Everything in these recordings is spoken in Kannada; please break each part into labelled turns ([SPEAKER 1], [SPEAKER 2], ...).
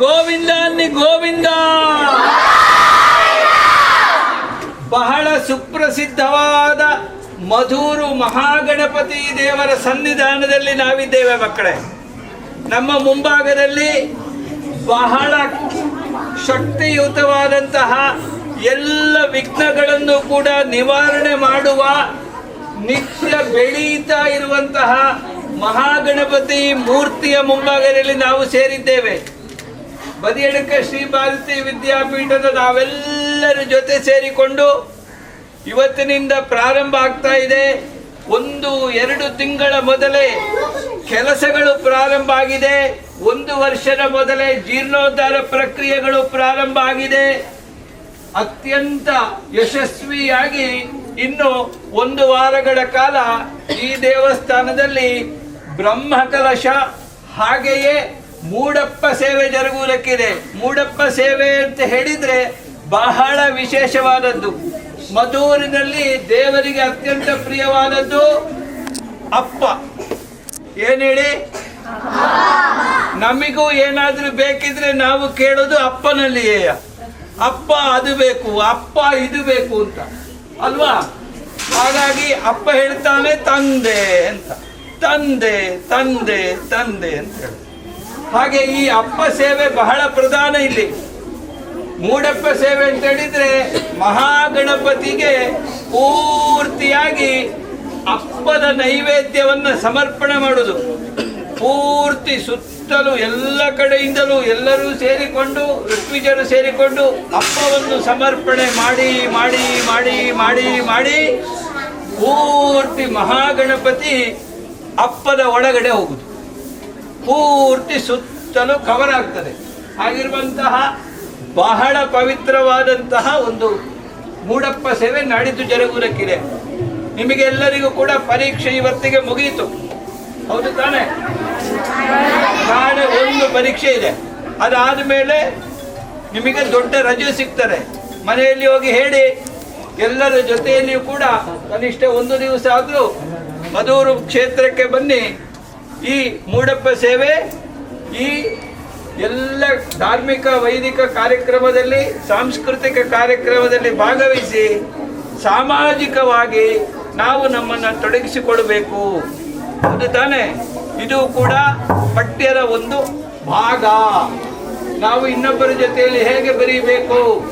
[SPEAKER 1] ಮಗದೊಮ್ಮೆ ಗೋವಿಂದ, ಅನ್ನಿ ಗೋವಿಂದ. ಬಹಳ ಸುಪ್ರಸಿದ್ಧವಾದ ಮಧೂರು ಮಹಾಗಣಪತಿ ದೇವರ ಸನ್ನಿಧಾನದಲ್ಲಿ ನಾವಿದ್ದೇವೆ ಮಕ್ಕಳೇ. ನಮ್ಮ ಮುಂಭಾಗದಲ್ಲಿ ಬಹಳ ಶಕ್ತಿಯುತವಾದಂತಹ ಎಲ್ಲ ವಿಘ್ನಗಳನ್ನು ಕೂಡ ನಿವಾರಣೆ ಮಾಡುವ ನಿತ್ಯ ಬೆಳೀತಾ ಇರುವಂತಹ ಮಹಾಗಣಪತಿ ಮೂರ್ತಿಯ ಮುಂಭಾಗದಲ್ಲಿ ನಾವು ಸೇರಿದ್ದೇವೆ. ಬದಿಯಡಕ ಶ್ರೀ ಭಾರತಿ ವಿದ್ಯಾಪೀಠದ ನಾವೆಲ್ಲರ ಜೊತೆ ಸೇರಿಕೊಂಡು ಇವತ್ತಿನಿಂದ ಪ್ರಾರಂಭ ಆಗ್ತಾ ಇದೆ. ಒಂದು, ಎರಡು ತಿಂಗಳ ಮೊದಲೇ ಕೆಲಸಗಳು ಪ್ರಾರಂಭ ಆಗಿದೆ. ಒಂದು ವರ್ಷದ ಮೊದಲೇ ಜೀರ್ಣೋದ್ಧಾರ ಪ್ರಕ್ರಿಯೆಗಳು ಪ್ರಾರಂಭ ಆಗಿದೆ. ಅತ್ಯಂತ ಯಶಸ್ವಿಯಾಗಿ ಇನ್ನು ಒಂದು ವಾರಗಳ ಕಾಲ ಈ ದೇವಸ್ಥಾನದಲ್ಲಿ ಬ್ರಹ್ಮಕಲಶ ಹಾಗೆಯೇ ಮೂಡಪ್ಪ ಸೇವೆ ಜರುಗುವುದಕ್ಕಿದೆ. ಮೂಡಪ್ಪ ಸೇವೆ ಅಂತ ಹೇಳಿದ್ರೆ ಬಹಳ ವಿಶೇಷವಾದದ್ದು. ಮಧೂರಿನಲ್ಲಿ ದೇವರಿಗೆ ಅತ್ಯಂತ ಪ್ರಿಯವಾದದ್ದು ಅಪ್ಪ. ಏನ್ ಹೇಳಿ? ನಮಿಗೂ ಏನಾದ್ರೂ ಬೇಕಿದ್ರೆ ನಾವು ಕೇಳೋದು ಅಪ್ಪನಲ್ಲಿಯೇ. ಅಪ್ಪ ಅದು ಬೇಕು, ಅಪ್ಪ ಇದು ಬೇಕು ಅಂತ. ಅಲ್ವಾ? ಹಾಗಾಗಿ ಅಪ್ಪ ಹೇಳ್ತಾನೆ ತಂದೆ ಅಂತ. ತಂದೆ ತಂದೆ ತಂದೆ ಅಂತ ಹೇಳಿ ಹಾಗೆ ಈ ಅಪ್ಪ ಸೇವೆ ಬಹಳ ಪ್ರಧಾನ ಇಲ್ಲಿ. ಮೂಡಪ್ಪ ಸೇವೆ ಅಂತ ಹೇಳಿದ್ರೆ ಮಹಾಗಣಪತಿಗೆ ಪೂರ್ತಿಯಾಗಿ ಅಪ್ಪದ ನೈವೇದ್ಯವನ್ನ ಸಮರ್ಪಣೆ ಮಾಡುವುದು ಪೂರ್ತಿ ಸುತ್ತಲೂ ಎಲ್ಲ ಕಡೆಯಿಂದಲೂ ಎಲ್ಲರೂ ಸೇರಿಕೊಂಡು, ಋತ್ವಿಜರು ಸೇರಿಕೊಂಡು ಅಪ್ಪವನ್ನು ಸಮರ್ಪಣೆ ಮಾಡಿ ಮಾಡಿ ಮಾಡಿ ಮಾಡಿ ಮಾಡಿ ಪೂರ್ತಿ ಮಹಾಗಣಪತಿ ಅಪ್ಪದ ಒಳಗಡೆ ಹೋಗುದು. ಪೂರ್ತಿ ಸುತ್ತಲೂ ಕವರ್ ಆಗ್ತದೆ. ಆಗಿರುವಂತಹ ಬಹಳ ಪವಿತ್ರವಾದಂತಹ ಒಂದು ಮೂಡಪ್ಪ ಸೇವೆ ನಾಡಿದ್ದು ಜರುಗುವುದಕ್ಕಿದೆ. ನಿಮಗೆಲ್ಲರಿಗೂ ಕೂಡ ಪರೀಕ್ಷೆ ಇವತ್ತಿಗೆ ಮುಗಿಯಿತು ಹೌದು ತಾನೆ? ನಾಳೆ ಒಂದು ಪರೀಕ್ಷೆ ಇದೆ. ಅದಾದ ಮೇಲೆ ನಿಮಗೆ ದೊಡ್ಡ ರಜೆ ಸಿಗ್ತಾರೆ ಮನೆಯಲ್ಲಿ ಹೋಗಿ ಹೇಳಿ. ಎಲ್ಲರ ಜೊತೆಯಲ್ಲಿಯೂ ಕೂಡ ಕನಿಷ್ಠ ಒಂದು ದಿವಸ ಆದರೂ ಮಧೂರು ಕ್ಷೇತ್ರಕ್ಕೆ ಬನ್ನಿ. ಈ ಮೂಡಪ್ಪ ಸೇವೆ ಈ ಎಲ್ಲ ಧಾರ್ಮಿಕ, ವೈದಿಕ ಕಾರ್ಯಕ್ರಮದಲ್ಲಿ, ಸಾಂಸ್ಕೃತಿಕ ಕಾರ್ಯಕ್ರಮದಲ್ಲಿ ಭಾಗವಹಿಸಿ ಸಾಮಾಜಿಕವಾಗಿ ನಾವು ನಮ್ಮನ್ನು ತೊಡಗಿಸಿಕೊಳ್ಬೇಕು. ಅದು ತಾನೆ. ಇದು ಕೂಡ ಪಠ್ಯದ ಒಂದು ಭಾಗ. ನಾವು ಇನ್ನೊಬ್ಬರ ಜೊತೆಯಲ್ಲಿ ಹೇಗೆ ಬರೀಬೇಕು?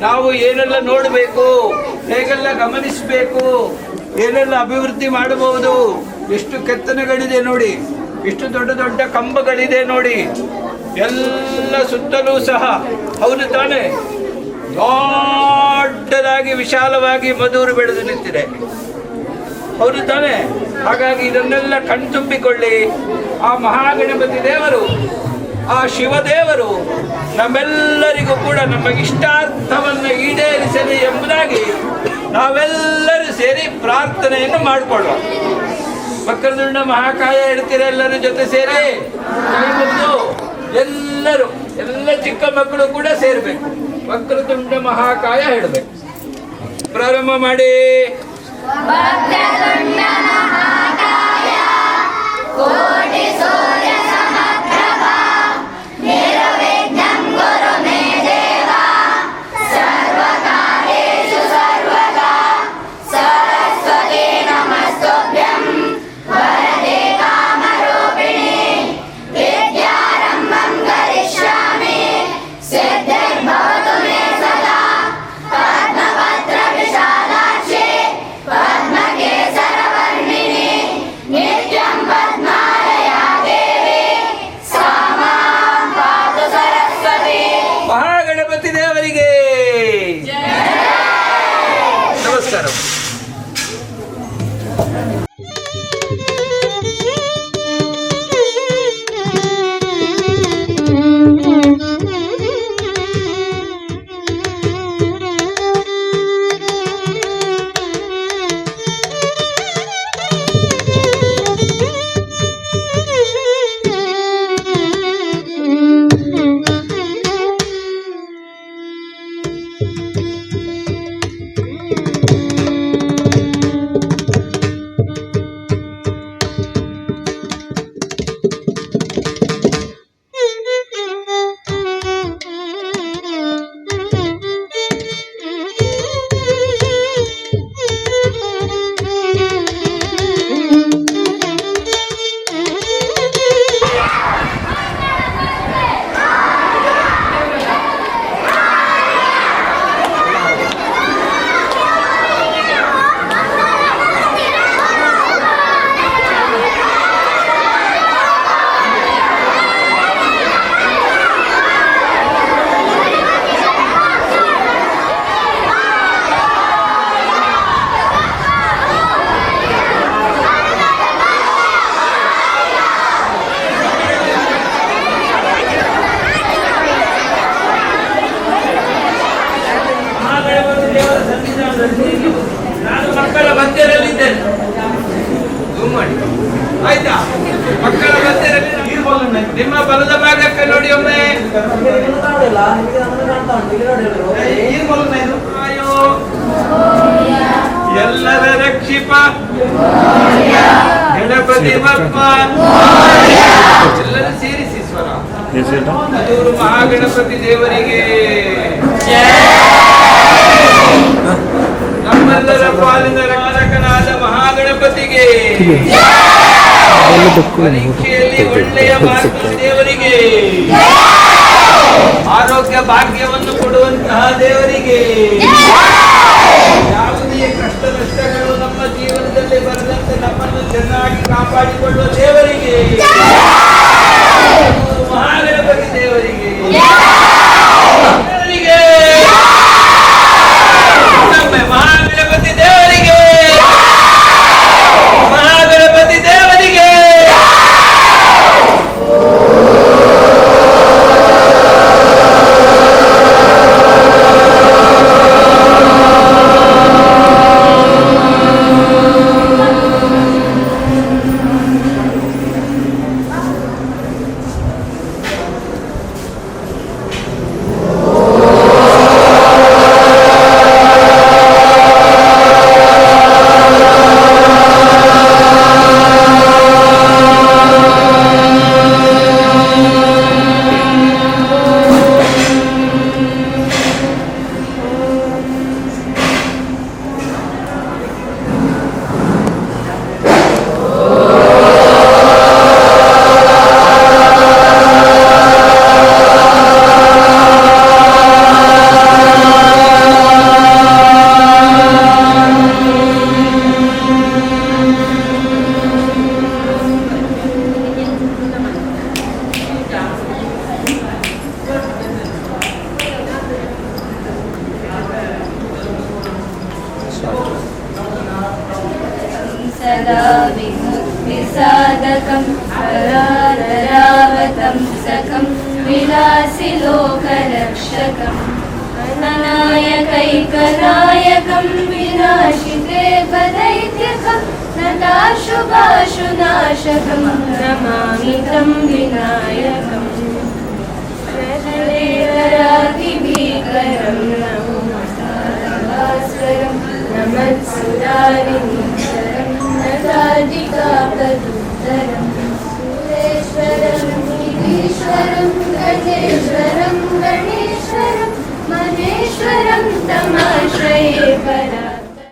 [SPEAKER 1] ನಾವು ಏನೆಲ್ಲ ನೋಡಬೇಕು? ಹೇಗೆಲ್ಲ ಗಮನಿಸಬೇಕು? ಏನೆಲ್ಲ ಅಭಿವೃದ್ಧಿ ಮಾಡಬಹುದು? ಎಷ್ಟು ಕೆತ್ತನೆಗಳಿದೆ ನೋಡಿ ಎಷ್ಟು ದೊಡ್ಡ ದೊಡ್ಡ ಕಂಬಗಳಿದೆ ನೋಡಿ. ಎಲ್ಲ ಸುತ್ತಲೂ ಸಹ, ಹೌದು ತಾನೆ, ದೊಡ್ಡದಾಗಿ ವಿಶಾಲವಾಗಿ ಮಧುರು ಬೆಳೆದು ನಿಂತಿದೆ. ಹೌದು ತಾನೆ, ಹಾಗಾಗಿ ಇದನ್ನೆಲ್ಲ ಕಣ್ತುಂಬಿಕೊಳ್ಳಿ. ಆ ಮಹಾಗಣಪತಿ ದೇವರು, ಆ ಶಿವದೇವರು ನಮ್ಮೆಲ್ಲರಿಗೂ ಕೂಡ ನಮ್ಮ ಇಷ್ಟಾರ್ಥವನ್ನು ಈಡೇರಿಸಲಿ ಎಂಬುದಾಗಿ ನಾವೆಲ್ಲರೂ ಸೇರಿ ಪ್ರಾರ್ಥನೆಯನ್ನು ಮಾಡಿಕೊಳ್ಳುವ ವಕ್ರದುಂಡ ಮಹಾಕಾಯ ಇಡ್ತೀರ ಎಲ್ಲರ ಜೊತೆ ಸೇರಿ? ಕೈ ಎಲ್ಲರೂ, ಎಲ್ಲ ಚಿಕ್ಕ ಮಕ್ಕಳು ಕೂಡ ಸೇರ್ಬೇಕು. ವಕ್ರತುಂಡ ಮಹಾಕಾಯ ಹೇಳ್ಬೇಕು ಪ್ರಾರಂಭ ಮಾಡಿ.
[SPEAKER 2] ಪದ್ಮಪತ್ರ
[SPEAKER 1] ಮಕ್ಕಳ ಮಧ್ಯದಲ್ಲಿ ನಿಮ್ಮ ಬಲದ ಭಾಗಕ್ಕೆ ನೋಡಿ ಒಮ್ಮೆ. ಆಯೋ ಎಲ್ಲರ ರಕ್ಷಿಪ. ಗಣಪತಿ ಬಪ್ಪ. ಎಲ್ಲರೂ ಸೇರಿಸಿ ಸ್ವರ. ಮಧುರು ಮಹಾಗಣಪತಿ ದೇವರಿಗೆ. ನಮ್ಮೆಲ್ಲರ ಪಾಲಿನ ರಕ್ಷಕನಾದ ಮಹಾಗಣಪತಿಗೆ. ಪರೀಕ್ಷೆಯಲ್ಲಿ ಒಳ್ಳೆಯ ಮಾರ್ಗ ದೇವರಿಗೆ ಆರೋಗ್ಯ ಭಾಗ್ಯವನ್ನು
[SPEAKER 2] क्षकम् अननायकैकनायकं विनाशिते पदैत्यकं नटाशुभाशुनाशकं दाशुभाशुनाशकं रमामित्रं विनायकम्